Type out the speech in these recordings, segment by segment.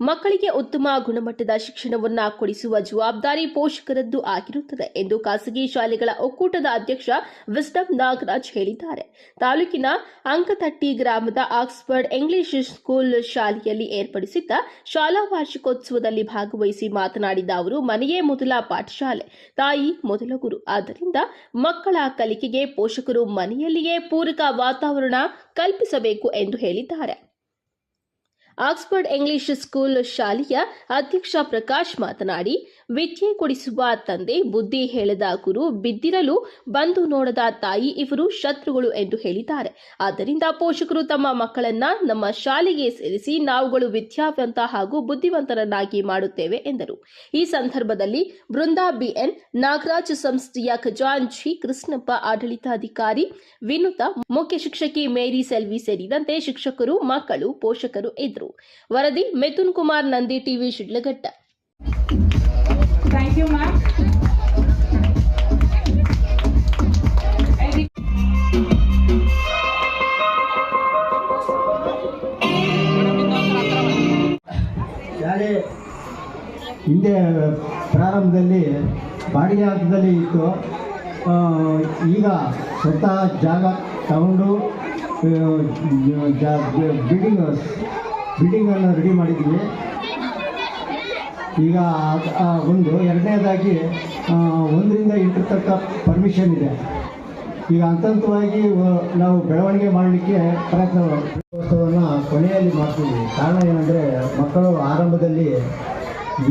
ಮಕ್ಕಳಿಗೆ ಉತ್ತಮ ಗುಣಮಟ್ಟದ ಶಿಕ್ಷಣವನ್ನು ಕೊಡಿಸುವ ಜವಾಬ್ದಾರಿ ಪೋಷಕರದ್ದು ಆಗಿರುತ್ತದೆ ಎಂದು ಖಾಸಗಿ ಶಾಲೆಗಳ ಒಕ್ಕೂಟದ ಅಧ್ಯಕ್ಷ ವಿಸ್ಡಮ್ ನಾಗರಾಜ್ ಹೇಳಿದ್ದಾರೆ. ತಾಲೂಕಿನ ಅಂಕತಟ್ಟಿ ಗ್ರಾಮದ ಆಕ್ಸ್ಫರ್ಡ್ ಇಂಗ್ಲಿಷ್ ಸ್ಕೂಲ್ ಶಾಲೆಯಲ್ಲಿ ಏರ್ಪಡಿಸಿದ್ದ ಶಾಲಾ ವಾರ್ಷಿಕೋತ್ಸವದಲ್ಲಿ ಭಾಗವಹಿಸಿ ಮಾತನಾಡಿದ ಅವರು, ಮನೆಯೇ ಮೊದಲ ಪಾಠಶಾಲೆ, ತಾಯಿ ಮೊದಲ ಗುರು. ಆದ್ದರಿಂದ ಮಕ್ಕಳ ಕಲಿಕೆಗೆ ಪೋಷಕರು ಮನೆಯಲ್ಲಿಯೇ ಪೂರಕ ವಾತಾವರಣ ಕಲ್ಪಿಸಬೇಕು ಎಂದು ಹೇಳಿದ್ದಾರೆ. ಆಕ್ಸ್ಫರ್ಡ್ ಇಂಗ್ಲಿಷ್ ಸ್ಕೂಲ್ ಶಾಲೆಯ ಅಧ್ಯಕ್ಷ ಪ್ರಕಾಶ್ ಮಾತನಾಡಿ ವಿದ್ಯೆ ಕೊಡಿಸುವ ತಂದೆ ಬುದ್ಧಿ ಹೇಳದ ಗುರು ಬಿದ್ದಿರಲು ಬಂದು ನೋಡದ ತಾಯಿ ಇವರು ಶತ್ರುಗಳು ಎಂದು ಹೇಳಿದ್ದಾರೆ. ಆದ್ದರಿಂದ ಪೋಷಕರು ತಮ್ಮ ಮಕ್ಕಳನ್ನ ನಮ್ಮ ಶಾಲೆಗೆ ಸೇರಿಸಿ ನಾವುಗಳು ವಿದ್ಯಾವಂತ ಹಾಗೂ ಬುದ್ಧಿವಂತರನ್ನಾಗಿ ಮಾಡುತ್ತೇವೆ ಎಂದರು. ಈ ಸಂದರ್ಭದಲ್ಲಿ ಬೃಂದಾ ಬಿಎನ್ ನಾಗರಾಜ್ ಸಂಸ್ಥೆಯ ಖಜಾಂಚಿ ಕೃಷ್ಣಪ್ಪ ಆಡಳಿತಾಧಿಕಾರಿ ವಿನುತ ಮುಖ್ಯ ಶಿಕ್ಷಕಿ ಮೇರಿ ಸೆಲ್ವಿ ಸೇರಿದಂತೆ ಶಿಕ್ಷಕರು, ಮಕ್ಕಳು, ಪೋಷಕರು ಇದ್ದರು. ವರದಿ ಮಿಥುನ್ ಕುಮಾರ್ ನಂದಿ ಟಿವಿ ಶಿಡ್ಲಘಟ್ಟ. Eddie- ಶಾಲೆ ಹಿಂದೆ ಪ್ರಾರಂಭದಲ್ಲಿ ಬಾಡಿಗೆ ಹಂತದಲ್ಲಿ ಇತ್ತು ಈಗ ಸ್ವತಃ ಜಾಗ ತಗೊಂಡು ಬಿಲ್ಡಿಂಗ್ ಬಿಲ್ಡಿಂಗನ್ನು ರೆಡಿ ಮಾಡಿದ್ವಿ ಈಗ ಒಂದು ಎರಡನೇದಾಗಿ ಒಂದರಿಂದ ಎಂಟರ ತಕ್ಕ ಪರ್ಮಿಷನ್ ಇದೆ. ಈಗ ಹಂತ ಹಂತವಾಗಿ ನಾವು ಬೆಳವಣಿಗೆ ಮಾಡಲಿಕ್ಕೆ ಪ್ರಯತ್ನ ಉತ್ಸವವನ್ನು ಕೊನೆಯಲ್ಲಿ ಮಾಡ್ತೀವಿ. ಕಾರಣ ಏನಂದರೆ, ಮಕ್ಕಳು ಆರಂಭದಲ್ಲಿ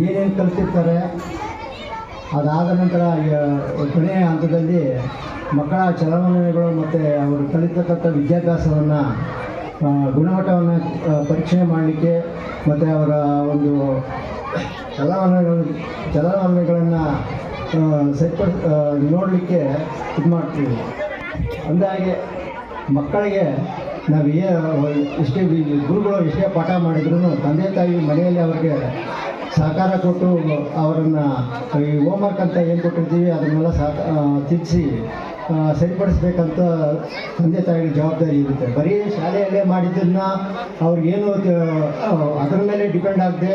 ಏನೇನು ಕಲಿತಿರ್ತಾರೆ, ಅದಾದ ನಂತರ ಕೊನೆಯ ಹಂತದಲ್ಲಿ ಮಕ್ಕಳ ಚಲಾವಣೆಗಳು ಮತ್ತು ಅವರು ಕಲಿತಕ್ಕಂಥ ವಿದ್ಯಾಭ್ಯಾಸವನ್ನು ಗುಣಮಟ್ಟವನ್ನು ಪರೀಕ್ಷೆ ಮಾಡಲಿಕ್ಕೆ ಮತ್ತು ಅವರ ಒಂದು ಚಲವಲನೆಗಳು ಚಲನವಲನಗಳನ್ನು ಸೆಟ್ ನೋಡಲಿಕ್ಕೆ ಇದು ಮಾಡ್ತೀವಿ. ಅಂದಾಗೆ ಮಕ್ಕಳಿಗೆ ನಾವು ಏ ಇಷ್ಟೇ ಗುರುಗಳು ಇಷ್ಟೇ ಪಾಠ ಮಾಡಿದ್ರು ತಂದೆ ತಾಯಿ ಮನೆಯಲ್ಲಿ ಅವ್ರಿಗೆ ಸಹಕಾರ ಕೊಟ್ಟು ಅವರನ್ನು ಈ ಹೋಮ್ವರ್ಕ್ ಅಂತ ಏನು ಕೊಟ್ಟಿರ್ತೀವಿ ಅದನ್ನೆಲ್ಲ ಸಹಕ ತಿದ್ದಿಸಿ ಸರಿಪಡಿಸ್ಬೇಕಂತ ತಂದೆ ತಾಯಿಗಳ ಜವಾಬ್ದಾರಿ ಇರುತ್ತೆ. ಬರೀ ಶಾಲೆಯಲ್ಲೇ ಮಾಡಿದ್ದನ್ನು ಅವ್ರಿಗೇನು ಅದರಲ್ಲೇ ಡಿಪೆಂಡ್ ಆಗದೆ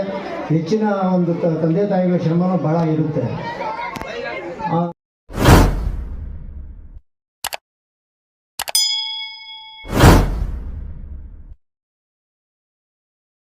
ಹೆಚ್ಚಿನ ಒಂದು ತಂದೆ ತಾಯಿಗಳ ಶ್ರಮನೂ ಭಾಳ ಇರುತ್ತೆ.